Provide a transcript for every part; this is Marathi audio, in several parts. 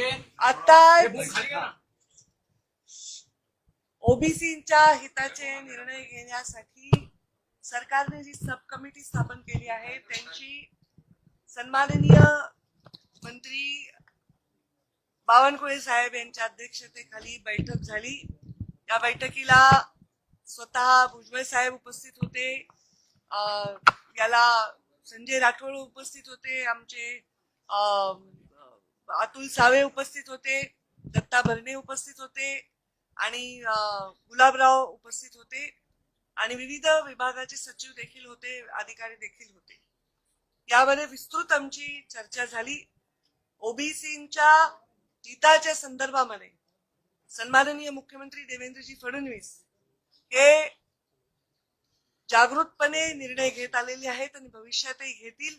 आता ओबीसीच्या हिताचे निर्णय घेण्यासाठी सरकारने जी सब कमिटी स्थापन केली आहे त्यांची सन्माननीय मंत्री बावनकुळे साहेब यांच्या अध्यक्षतेखाली बैठक झाली. या बैठकीला स्वतः भुजबळ साहेब उपस्थित होते. याला संजय राठोड उपस्थित होते आमचे अं, अतुल सावे उपस्थित होते दत्ता भरणे उपस्थित होते आणि गुलाबराव उपस्थित होते आणि विविध विभागाचे सचिव देखील होते अधिकारी देखील होते. यामध्ये विस्तृत आमची चर्चा झाली. ओबीसीच्या हिताच्या संदर्भामध्ये सन्माननीय मुख्यमंत्री देवेंद्रजी फडणवीस हे जागृतपणे निर्णय घेत आलेले आहेत आणि भविष्यातही घेतील.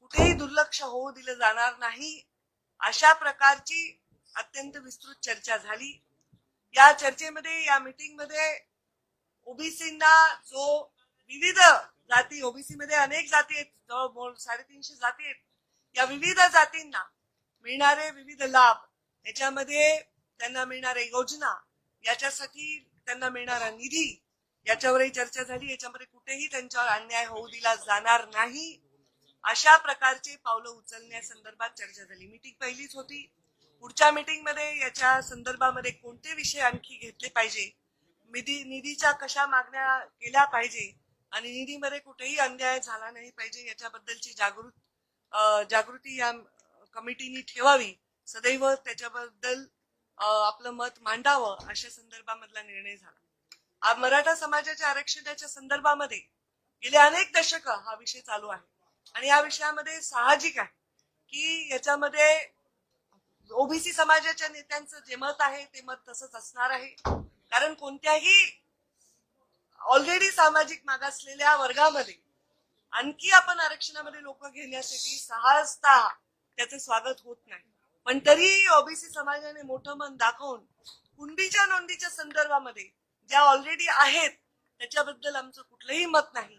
कुठेही दुर्लक्ष होऊ दिलं जाणार नाही. अशा प्रकारची अत्यंत विस्तृत चर्चा झाली. या चर्चेमध्ये या मीटिंगमध्ये ओबीसींना जो विविध जाती ओबीसी मध्ये अनेक जाती आहेत जवळ साडेतीनशे जाती आहेत. या विविध जातींना मिळणारे विविध लाभ याच्यामध्ये त्यांना मिळणाऱ्या योजना याच्यासाठी त्यांना मिळणारा निधी याच्यावरही चर्चा झाली. याच्यामध्ये कुठेही त्यांच्यावर अन्याय होऊ दिला जाणार नाही. अशा प्रकारचे पावलं उचलण्यासंदर्भात चर्चा झाली. मीटिंग पहिलीच होती. पुढच्या मीटिंगमध्ये याच्या संदर्भामध्ये कोणते विषय आणखी घेतले पाहिजे? निधी निधीच्या कशा मागण्या केल्या पाहिजे? आणि निधीमध्ये कुठेही अन्याय झाला नाही पाहिजे याच्याबद्दलची जागृत जागृती या कमिटीनी ठेवावी. सदैव त्याच्याबद्दल अं, आपलं मत मांडावं अशा संदर्भामधला निर्णय झाला. मराठा समाजाच्या आरक्षणाच्या संदर्भामध्ये गेले अनेक दशक हा विषय चालू आहे. आणि या विषयामध्ये साहजिक आहे की याच्यामध्ये ओबीसी समाजाच्या नेत्यांचं जे मत आहे ते मत तसंच असणार आहे. कारण कोणत्याही ऑलरेडी सामाजिक मागासलेल्या वर्गामध्ये आणखी आपण आरक्षणामध्ये लोक घेण्यासाठी सहजता त्याचं स्वागत होत नाही. पण तरी ओबीसी समाजाने मोठं मन दाखवून कुंडीच्या नोंदीच्या संदर्भामध्ये ज्या ऑलरेडी आहेत त्याच्याबद्दल आमचं कुठलंही मत नाही.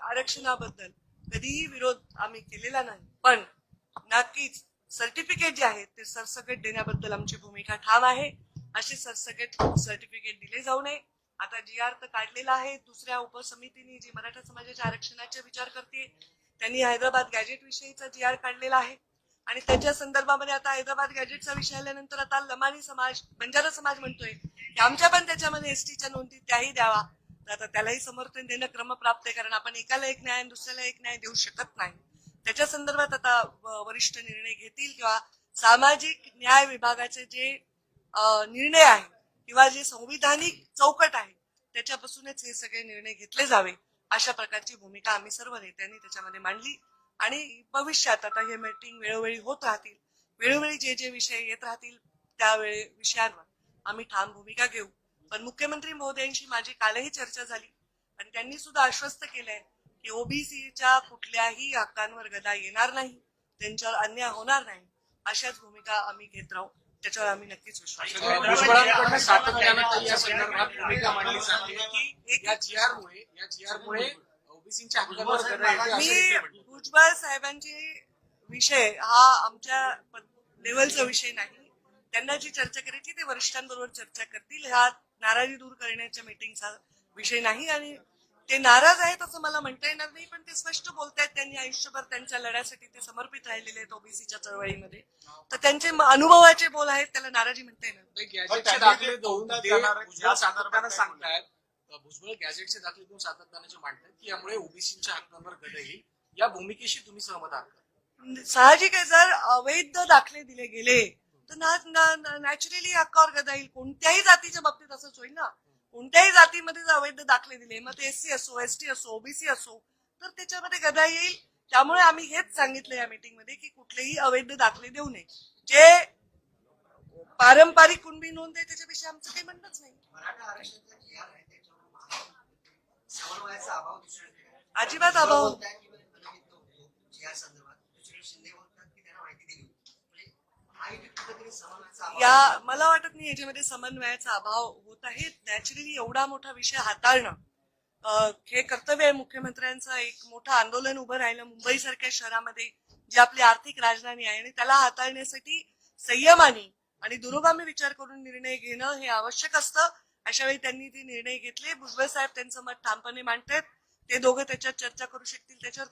आरक्षणाबद्दल कधीही विरोध आम्ही केलेला नाही. पण नक्कीच सर्टिफिकेट जे आहे ते सरसकट देण्याबद्दल आमची भूमिका ठाम आहे. असे सरसकट सर्टिफिकेट दिले जाऊ नये. आता जी आर तर काढलेला आहे दुसऱ्या उपसमितीने जी मराठा समाजाच्या आरक्षणाचा विचार करते त्यांनी हैदराबाद गॅजेट विषयीचा जी आर काढलेला आहे. आणि त्याच्या संदर्भामध्ये आता हैदराबाद गॅजेटचा विषय आल्यानंतर आता लमानी समाज बंजारा समाज म्हणतोय की आमच्या पण त्याच्यामध्ये एसटीच्या नोंदी त्याही द्यावा. आता त्यालाही समर्थन देणं क्रमप्राप्त आहे कारण आपण एकाला एक न्याय आणि दुसऱ्याला एक न्याय देऊ शकत नाही. त्याच्या संदर्भात आता वरिष्ठ निर्णय घेतील किंवा सामाजिक न्याय विभागाचे जे निर्णय आहे किंवा जे संविधानिक चौकट आहे त्याच्यापासूनच हे सगळे निर्णय घेतले जावे अशा प्रकारची भूमिका आम्ही सर्व नेत्यांनी त्याच्यामध्ये मांडली. आणि भविष्यात आता हे मीटिंग वेळोवेळी होत राहतील. वेळोवेळी जे जे विषय येत राहतील त्यावेळी विषयांवर आम्ही ठाम भूमिका घेऊ. पण मुख्यमंत्री महोदयांशी माझी कालही चर्चा झाली. आणि त्यांनी सुद्धा आश्वस्त केलंय की ओबीसीच्या कुठल्याही हक्कांवर गदा येणार नाही त्यांच्यावर अन्याय होणार नाही अशाच भूमिका आम्ही घेत राहू. त्याच्यावर आम्ही नक्कीच विश्वास सातत्यानं या संदर्भात भूमिका मांडली जाते. की या या ओबीसीच्या हक्कांवर मी. भुजबळ साहेबांची विषय हा आमच्या लेवलचा विषय नाही. त्यांना जी चर्चा करायची ते वरिष्ठांबरोबर चर्चा करतील. हा नाराजी दूर करण्याच्या मीटिंगचा विषय नाही आणि ते नाराज आहेत असं मला म्हणता येणार नाही पण ते स्पष्ट बोलतायत त्यांनी आयुष्यभर त्यांच्या लढ्यासाठी ते समर्पित राहिलेले आहेत ओबीसीच्या चळवळीमध्ये. तर त्यांचे अनुभवाचे बोल आहेत त्याला नाराजी म्हणता येणार संदर्भात सांगतायत. भुजबळ गॅजेटचे दाखले देऊन सातत्याने जे मांडतायत की यामुळे ओबीसीच्या हक्कांवर गदा येईल. या भूमिकेशी तुम्ही सहमत आहात का? साहजिक आहे जर अवैध दाखले दिले गेले तर नॅचरली हक्कावर गदा येईल. कोणत्याही जातीच्या बाबतीत असंच होईल ना. कोणत्याही जातीमध्ये जर अवैध दाखले दिले. मग ते एससी असो एसटी असो ओबीसी असो तर त्याच्यामध्ये गदा येईल. त्यामुळे आम्ही हेच सांगितलं या मीटिंगमध्ये की कुठलेही अवैध दाखले देऊ नये. जे पारंपरिक कुणबी नोंद आहे त्याच्यापेक्षा आमचं काही म्हणणंच नाही. मराठा आरक्षणाचा जी आर आहे त्याच्यावर महाराष्ट्र समन्वयाचा अभाव दुसरीकडे आहे. अजिबात भुजबळ अभाव बोलतायत की म्हणजे तो जी आर संदर्भात दुसरीकडे शिंदे बोलतात की त्यांना माहिती दिली होती. म्हणजे महायुतीत कुठेतरी समन्वयाचा अभाव या मला वाटत नाही याच्यामध्ये समन्वयाचा अभाव होत आहे. नॅचरली एवढा मोठा विषय हाताळणं हे कर्तव्य आहे मुख्यमंत्र्यांचं. एक मोठं आंदोलन उभं राहिलं मुंबई सारख्या शहरामध्ये जी आपली आर्थिक राजधानी आहे आणि त्याला हाताळण्यासाठी संयमाने आणि दुरोगामी विचार करून निर्णय घेणं हे आवश्यक असतं. अशा वेळी त्यांनी ते निर्णय घेतले भुजबळ साहेब त्यांचं मत ठामपणे मांडतायत. ते दोघं त्याच्यात चर्चा करू शकतील. त्याच्यावर